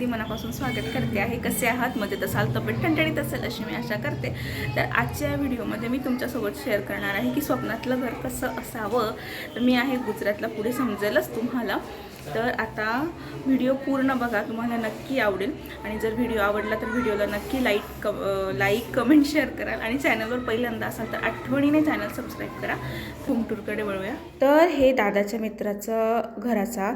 अगदी मनापासून स्वागत करते आहे. कसे आहात? मजेत असाल तब्येत ठणठणीत असेल अशी मी आशा करते. तर आजच्या या व्हिडिओमध्ये मी तुमच्यासोबत शेअर करणार आहे की स्वप्नातलं घर कसं असावं? तर मी आहे गुजरातला पुढे समजेलच तुम्हाला. तर आता व्हिडिओ पूर्ण बघा तुम्हाला नक्की आवडेल. आणि जर व्हिडिओ आवडला तर व्हिडिओला नक्की लाईक क लाईक कमेंट शेअर कराल आणि चॅनलवर पहिल्यांदा असाल तर आठवणीने चॅनल सबस्क्राईब करा. टूरकडे वळूया. तर हे दादाच्या मित्राचं घराचा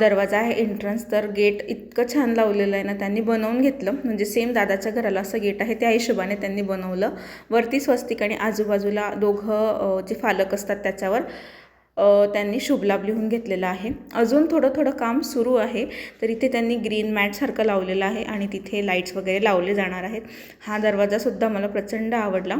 दरवाजा आहे एंट्रन्स तर गेट इतकं छान लावलेलं आहे ना त्यांनी बनवून घेतलं. म्हणजे सेम दादाच्या घराला असं गेट आहे त्या हिशोबाने त्यांनी बनवलं. वरती स्वस्तिक आणि आजूबाजूला दोघं जे फालक असतात त्याच्यावर त्यांनी शुभलाभ लिहून घेतलेला आहे. अजून थोडं थोडं काम सुरू आहे तर इथे त्यांनी ग्रीन मॅटसारखं लावलेलं आहे आणि तिथे लाईट्स वगैरे लावले जाणार आहेत. हा दरवाजासुद्धा मला प्रचंड आवडला.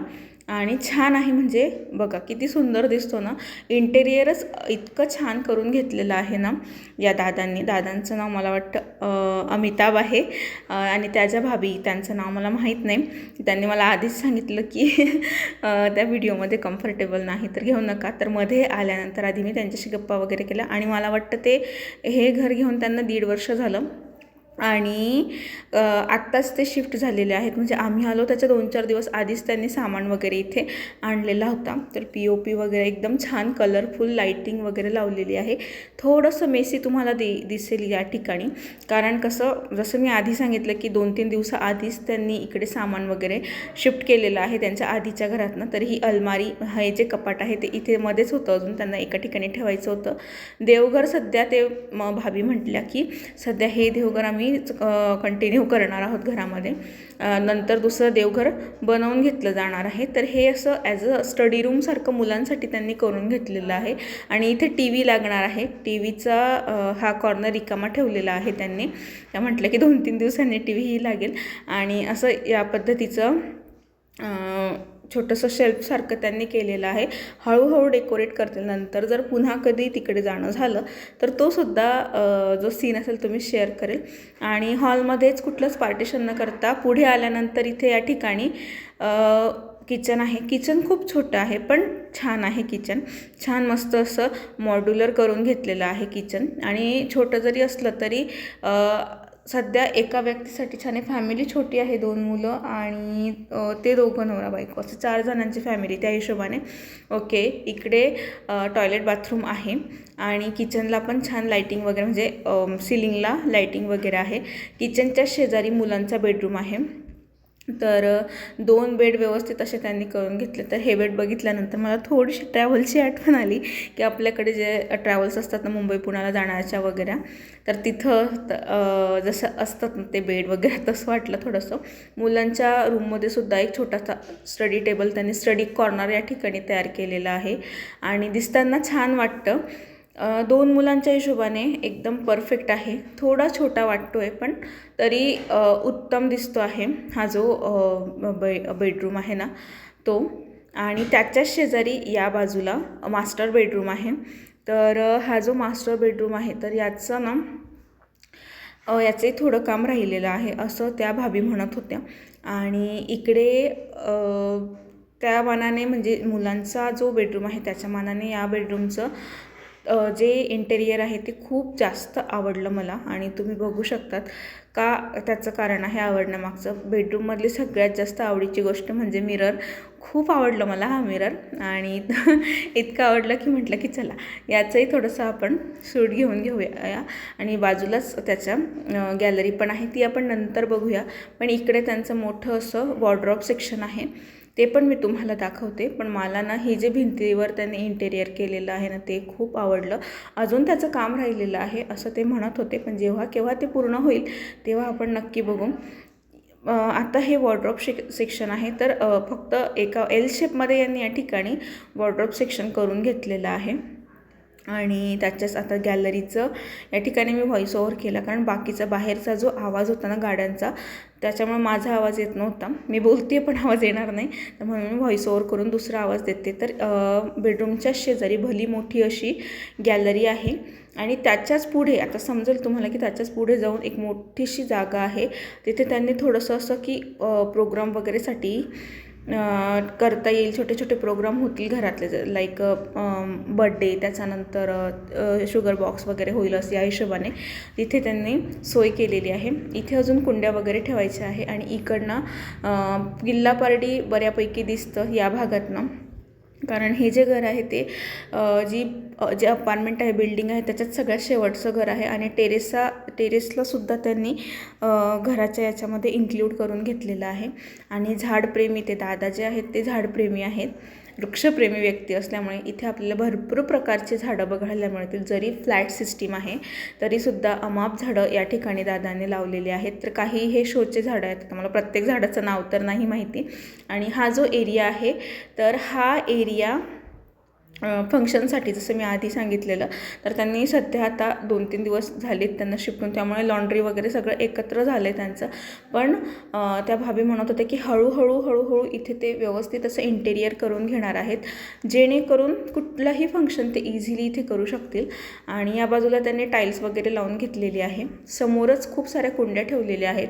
आणि छान आहे म्हणजे बघा किती सुंदर दिसतो ना. इंटेरियरच इतकं छान करून घेतलेलं आहे ना या दादांनी. दादांचं नाव मला वाटतं अमिताभ आहे. आणि त्याच्या भाभी त्यांचं नाव मला माहीत नाही. त्यांनी मला आधीच सांगितलं की त्या व्हिडिओमध्ये कम्फर्टेबल नाही तर घेऊ नका. तर मध्ये आल्यानंतर आधी मी त्यांच्याशी गप्पा वगैरे केल्या. आणि मला वाटतं ते हे घर घेऊन त्यांना दीड वर्ष झालं. आणि आत्ताच ते शिफ्ट झालेले आहेत. म्हणजे आम्ही आलो त्याच्या दोन चार दिवस आधीच त्यांनी सामान वगैरे इथे आणलेला होता. तर पी ओ पी वगैरे एकदम छान कलरफुल लाईटिंग वगैरे लावलेली आहे. थोडंसं मेसी तुम्हाला दे दिसेल या ठिकाणी. कारण कसं जसं मी आधी सांगितलं की दोन तीन दिवसाआधीच त्यांनी इकडे सामान वगैरे शिफ्ट केलेलं आहे त्यांच्या आधीच्या घरातनं. तर ही अलमारी हे जे कपाट आहे ते इथे मध्येच होतं. अजून त्यांना एका ठिकाणी ठेवायचं होतं. देवघर सध्या ते भाभी म्हटल्या की सध्या हे देवघर आम्ही कंटिन्यू करणार आहोत घरामध्ये. नंतर दुसरं देवघर बनवून घेतलं जाणार आहे. तर हे असं ॲज अ स्टडी रूमसारखं मुलांसाठी त्यांनी करून घेतलेलं आहे. आणि इथे टी व्ही लागणार आहे. टी व्हीचा हा कॉर्नर रिकामा ठेवलेला आहे त्यांनी. त्या म्हटलं की दोन तीन दिवसांनी टी व्हीही लागेल. आणि असं या पद्धतीचं छोटंसं शेल्फसारखं त्यांनी केलेलं आहे. हळूहळू डेकोरेट करतील. नंतर जर पुन्हा कधी तिकडे जाणं झालं तर तो सुद्धा जो सीन असेल तो मी शेअर करेल. आणि हॉलमध्येच कुठलंच पार्टिशन न करता पुढे आल्यानंतर इथे या ठिकाणी किचन आहे. किचन खूप छोटं आहे पण छान आहे किचन छान मस्त असं मॉड्युलर करून घेतलेलं आहे किचन आणि छोटं जरी असलं तरी सध्या एका व्यक्तीसाठी छान आहे. फॅमिली छोटी आहे दोन मुलं आणि ते दोघं नवरा बायको. असं चार जणांची फॅमिली त्या हिशोबाने. ओके इकडे टॉयलेट बाथरूम आहे आणि किचनला पण छान लाईटिंग वगैरे म्हणजे सिलिंगला लाईटिंग वगैरे आहे. किचनच्या शेजारी मुलांचा बेडरूम आहे. तर दोन बेड व्यवस्थित असे त्यांनी करून घेतले. तर हे बेड बघितल्यानंतर मला थोडीशी ट्रॅव्हलची आठवण आली की आपल्याकडे जे ट्रॅव्हल्स असतात ना मुंबई पुण्याला जाण्याच्या वगैरे तर तिथं जसं असतात ना ते बेड वगैरे तसं वाटलं थोडंसं. मुलांच्या रूममध्ये सुद्धा एक छोटासा स्टडी टेबल त्यांनी स्टडी कॉर्नर या ठिकाणी तयार केलेला आहे. आणि दिसताना छान वाटतं. दोन मुलांच्या हिशोबाने एकदम परफेक्ट आहे. थोडा छोटा वाटतो आहे पण तरी उत्तम दिसतो आहे हा जो बे बेडरूम आहे ना तो. आणि त्याच्याच शेजारी या बाजूला मास्टर बेडरूम आहे. तर हा जो मास्टर बेडरूम आहे तर याचं ना याचे थोडं काम राहिलेलं आहे असं त्या भाभी म्हणत होत्या. आणि इकडे त्या मानाने म्हणजे मुलांचा जो बेडरूम आहे त्याच्या मानाने या बेडरूमचं जे इंटेरियर आहे ते खूप जास्त आवडलं मला आणि तुम्ही बघू शकतात का त्याचं कारण आहे आवडण्यामागचं. बेडरूममधली सगळ्यात जास्त आवडीची गोष्ट म्हणजे मिरर खूप आवडलं मला हा मिरर आणि इतकं आवडलं की म्हटलं की चला याचंही थोडंसं आपण शूट घेऊन घेऊया. आणि बाजूलाच त्याच्या गॅलरी पण आहे ती आपण नंतर बघूया. पण इकडे त्यांचं मोठं असं वॉर्ड्रॉप सेक्शन आहे. ते पण मी तुम्हाला दाखवते. पण मला ना हे जे भिंतीवर त्यांनी इंटेरियर केलेलं आहे ना ते खूप आवडलं. अजून त्याचं काम राहिलेलं आहे असं ते म्हणत होते. पण जेव्हा केव्हा ते पूर्ण होईल तेव्हा आपण नक्की बघू. आता हे वॉर्ड्रॉप शिक सेक्शन आहे तर फक्त एका एल शेपमध्ये यांनी या ठिकाणी वॉर्ड्रॉप सेक्शन करून घेतलेलं आहे. आणि त्याच्याच आता गॅलरीचं या ठिकाणी मी व्हॉईस ओव्हर केला. कारण बाकीचा बाहेरचा जो आवाज होता ना गाड्यांचा त्याच्यामुळे माझा आवाज येत नव्हता. मी बोलते पण आवाज येणार नाही. तर म्हणून मी व्हॉईस ओव्हर करून दुसरा आवाज देते. तर बेडरूमच्या शेजारी भली मोठी अशी गॅलरी आहे. आणि त्याच्याच पुढे आता समजेल तुम्हाला की त्याच्याच पुढे जाऊन एक मोठीशी जागा आहे. तिथे त्यांनी थोडंसं असं की प्रोग्राम वगैरेसाठी करता येईल छोटे छोटे प्रोग्राम होतील घरातले. लाईक बड्डे त्याच्यानंतर शुगर बॉक्स वगैरे होईल असं या हिशोबाने. तिथे त्यांनी सोय केलेली आहे. इथे अजून कुंड्या वगैरे ठेवायच्या आहे आणि इकडनं किल्ला पारडी बऱ्यापैकी दिसतं या भागातनं. कारण हे जे घर आहे ते जी जे अपार्टमेंट आहे बिल्डिंग आहे त्याच्यात सगळ्यात शेवटचं घर आहे आणि टेरेसचा टेरेसलासुद्धा त्यांनी घराच्या याच्यामध्ये इन्क्ल्यूड करून घेतलेलं आहे. आणि झाडप्रेमी ते दादा जे आहेत ते झाडप्रेमी आहेत. वृक्षप्रेमी व्यक्ती असल्यामुळे इथे आपल्याला भरपूर प्रकारचे झाडं बघायला मिळतील. जरी फ्लॅट सिस्टीम आहे तरीसुद्धा अमाप झाडं या ठिकाणी दादाने लावलेली आहेत. तर काही हे शोचे झाडं आहेत. तर मला प्रत्येक झाडाचं नाव तर नाही माहिती. आणि हा जो एरिया आहे तर हा एरिया फंक्शनसाठी जसं मी आधी सांगितलेलं तर त्यांनी सध्या आता दोन तीन दिवस झालेत त्यांना शिफ्टून त्यामुळे लॉन्ड्री वगैरे सगळं एकत्र झालं आहे त्यांचं. पण त्या भाभी म्हणत होत्या की हळूहळू हळूहळू इथे ते व्यवस्थित असं इंटेरियर करून घेणार आहेत जेणेकरून कुठलंही फंक्शन ते इझिली इथे करू शकतील. आणि या बाजूला त्यांनी टाईल्स वगैरे लावून घेतलेली आहे. समोरच खूप साऱ्या कुंड्या ठेवलेल्या आहेत.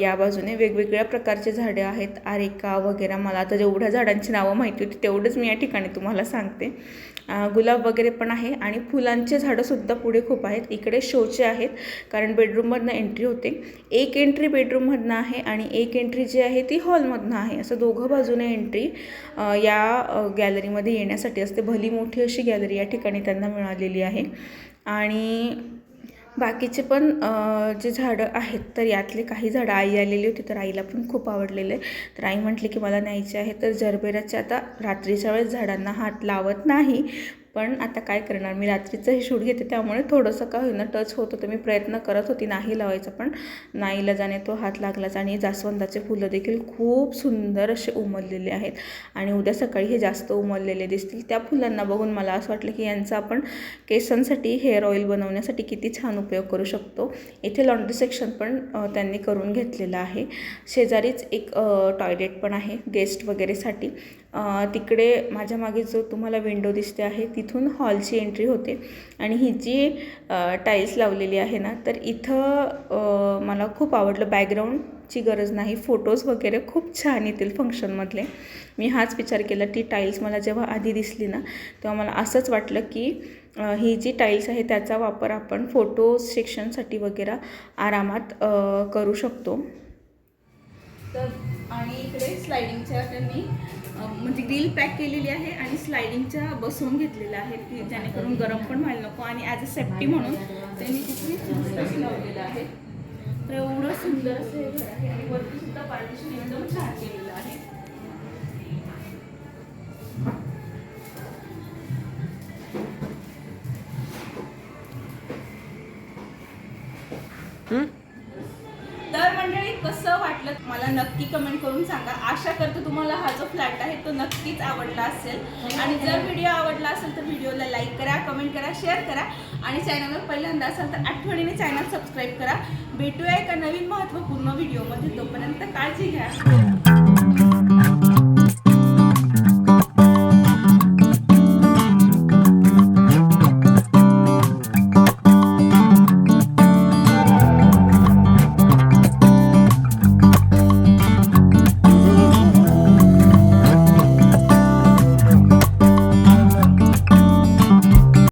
या बाजूने वेगवेगळ्या प्रकारचे झाडे आहेत. आरेका वगैरे मला आता जेवढ्या झाडांची नावं माहिती होती तेवढंच मी या ठिकाणी तुम्हाला सांगते गुलाब वगैरे पण आहे आणि फुलांचे झाडंसुद्धा पुढे खूप आहेत. इकडे शोचे आहेत कारण बेडरूममधनं एंट्री होते. एक एंट्री बेडरूममधनं आहे आणि एक एंट्री जी आहे ती हॉलमधनं आहे. असं दोघं बाजूने एंट्री या गॅलरीमध्ये येण्यासाठी असते. भली मोठी अशी गॅलरी या ठिकाणी त्यांना मिळालेली आहे. आणि बाकीचे पण जे झाडं आहेत तर यातले काही झाडं आई आलेली होती तर आईला पण खूप आवडलेले. तर आई म्हटली की मला न्यायचे आहे तर जरबेराचे आता रात्रीच्या वेळेस झाडांना हात लावत नाही. पण आता काय करणार? मी रात्रीचं हे शूट घेते त्यामुळे थोडंसं का होईना टच होत होतं. मी प्रयत्न करत होती नाही लावायचा पण नाईला जाणे तो हात लागलाच आणि जास्वंदाचे फुलं देखील खूप सुंदर असे उमललेले आहेत. आणि उद्या सकाळी हे जास्त उमललेले दिसतील. त्या फुलांना बघून मला असं वाटलं की यांचा आपण केसांसाठी हेअर ऑइल बनवण्यासाठी किती छान उपयोग करू शकतो. इथे लॉन्ड्री सेक्शन पण त्यांनी करून घेतलेलं आहे. शेजारीच एक टॉयलेट पण आहे गेस्ट वगैरेसाठी. तिकडे माझ्या मागे जो तुम्हाला विंडो दिसते आहे तिथून हॉलची एंट्री होते. आणि ही जी टाईल्स लावलेली आहे ना तर इथं मला खूप आवडलं. बॅकग्राऊंडची गरज नाही. फोटोज वगैरे खूप छान येतील फंक्शनमधले मी हाच विचार केला ती टाईल्स मला जेव्हा आधी दिसली ना तेव्हा मला असंच वाटलं की ही जी टाईल्स आहे त्याचा वापर आपण फोटो सेक्शनसाठी वगैरे आरामात करू शकतो. तर आणि इकडे स्लायडिंगच्या त्यांनी म्हणजे ग्रिल पॅक केलेली आहे आणि स्लायडिंगच्या बसवून घेतलेल्या आहेत की जेणेकरून गरम पण व्हायला नको आणि ॲज अ सेफ्टी म्हणून त्यांनी तिथे लावलेलं आहे तर एवढं सुंदर असं हे घर आहे आणि वरती सुद्धा पार्टिशन एकदम छान केलेलं नक्की कमेंट करून सांगा. आशा करते तुम्हाला हा जो फ्लॅट आहे तो नक्कीच आवडला असेल. आणि जर व्हिडिओ आवडला असेल तर व्हिडिओला लाईक करा कमेंट करा शेअर करा. आणि चॅनलवर पहिल्यांदा असाल तर आठवणीने चॅनल सबस्क्राईब करा. भेटूया एका नवीन महत्त्वपूर्ण व्हिडिओमध्ये तोपर्यंत काळजी घ्या. हो.